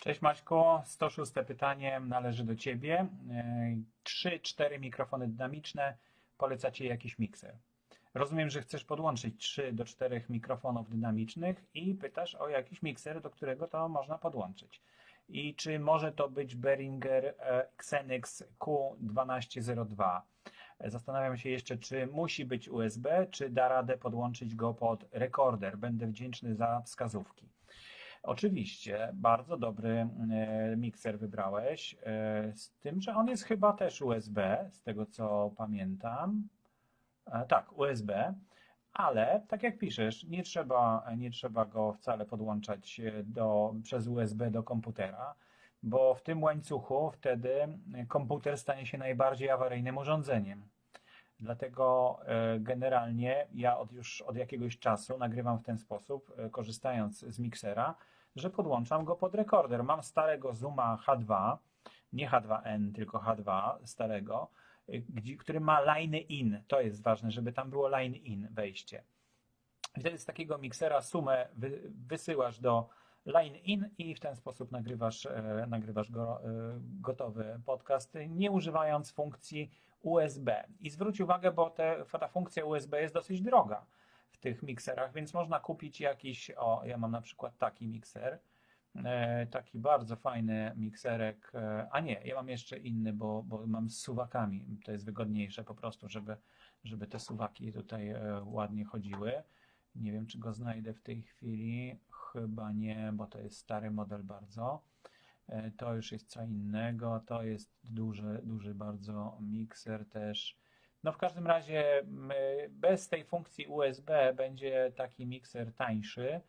Cześć Maćku, 106 pytanie należy do Ciebie. 3-4 mikrofony dynamiczne, poleca Ci jakiś mikser. Rozumiem, że chcesz podłączyć 3 do 4 mikrofonów dynamicznych i pytasz o jakiś mikser, do którego to można podłączyć. I czy może to być Behringer e, Xenix Q1202? Zastanawiam się jeszcze, czy musi być USB, czy da radę podłączyć go pod rekorder. Będę wdzięczny za wskazówki. Oczywiście, bardzo dobry e, mikser wybrałeś, e, z tym, że on jest chyba też USB, z tego co pamiętam. E, tak, USB, ale tak jak piszesz, nie trzeba, nie trzeba go wcale podłączać do, przez USB do komputera, bo w tym łańcuchu wtedy komputer stanie się najbardziej awaryjnym urządzeniem. Dlatego generalnie ja od już od jakiegoś czasu nagrywam w ten sposób, korzystając z miksera, że podłączam go pod rekorder. Mam starego Zooma H2, nie H2N, tylko H2 starego, który ma line in. To jest ważne, żeby tam było line in wejście. Wtedy z takiego miksera sumę wysyłasz do line in i w ten sposób nagrywasz, e, nagrywasz go, e, gotowy podcast, nie używając funkcji USB. I zwróć uwagę, bo te, ta funkcja USB jest dosyć droga tych mikserach, więc można kupić jakiś, o ja mam na przykład taki mikser, e, taki bardzo fajny mikserek, e, a nie, ja mam jeszcze inny, bo, bo mam z suwakami, to jest wygodniejsze po prostu, żeby, żeby te suwaki tutaj e, ładnie chodziły. Nie wiem, czy go znajdę w tej chwili, chyba nie, bo to jest stary model bardzo. To już jest co innego, to jest duży, duży bardzo mikser też no w każdym razie bez tej funkcji USB będzie taki mikser tańszy,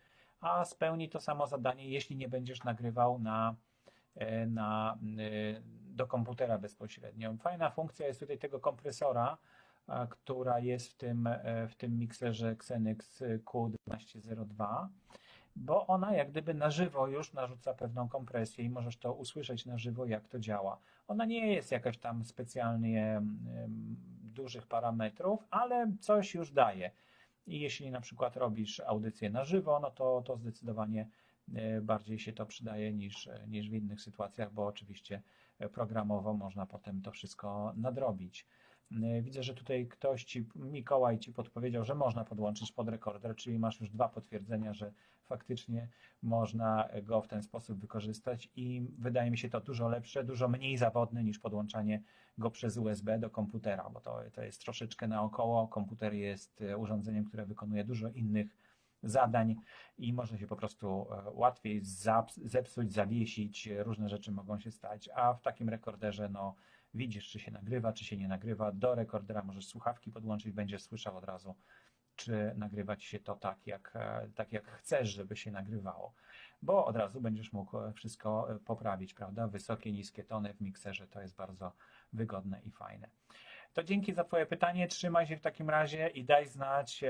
a spełni to samo zadanie, jeśli nie będziesz nagrywał na, e, na, e, do komputera bezpośrednio. Fajna funkcja jest tutaj tego kompresora, która jest w tym, e, w tym mikserze Xenix Q1202 bo ona jak gdyby na żywo już narzuca pewną kompresję i możesz to usłyszeć na żywo, jak to działa. Ona nie jest jakaś tam specjalnie dużych parametrów, ale coś już daje. I jeśli na przykład robisz audycję na żywo, no to, to zdecydowanie e, bardziej się to przydaje niż, niż w innych sytuacjach, bo oczywiście programowo można potem to wszystko nadrobić. E, widzę, że tutaj ktoś ci, Mikołaj ci podpowiedział, że można podłączyć pod rekorder, czyli masz już dwa potwierdzenia, że faktycznie można go w ten sposób wykorzystać i wydaje mi się to dużo lepsze, dużo mniej zawodne niż podłączanie go przez USB do komputera, bo to, to jest troszeczkę naokoło. Komputer jest e, urządzeniem, które wykonuje dużo innych zadań i można się po prostu e, łatwiej zepsuć, zawiesić, różne rzeczy mogą się stać, a w takim rekorderze no widzisz, czy się nagrywa, czy się nie nagrywa. Do rekordera możesz słuchawki podłączyć, będziesz słyszał od razu, czy nagrywać się to tak jak, e, tak, jak chcesz, żeby się nagrywało. Bo od razu będziesz mógł e, wszystko poprawić, prawda? Wysokie, niskie tony w mikserze to jest bardzo wygodne i fajne. To dzięki za Twoje pytanie. Trzymaj się w takim razie i daj znać,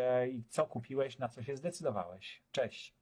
co kupiłeś, na co się zdecydowałeś. Cześć.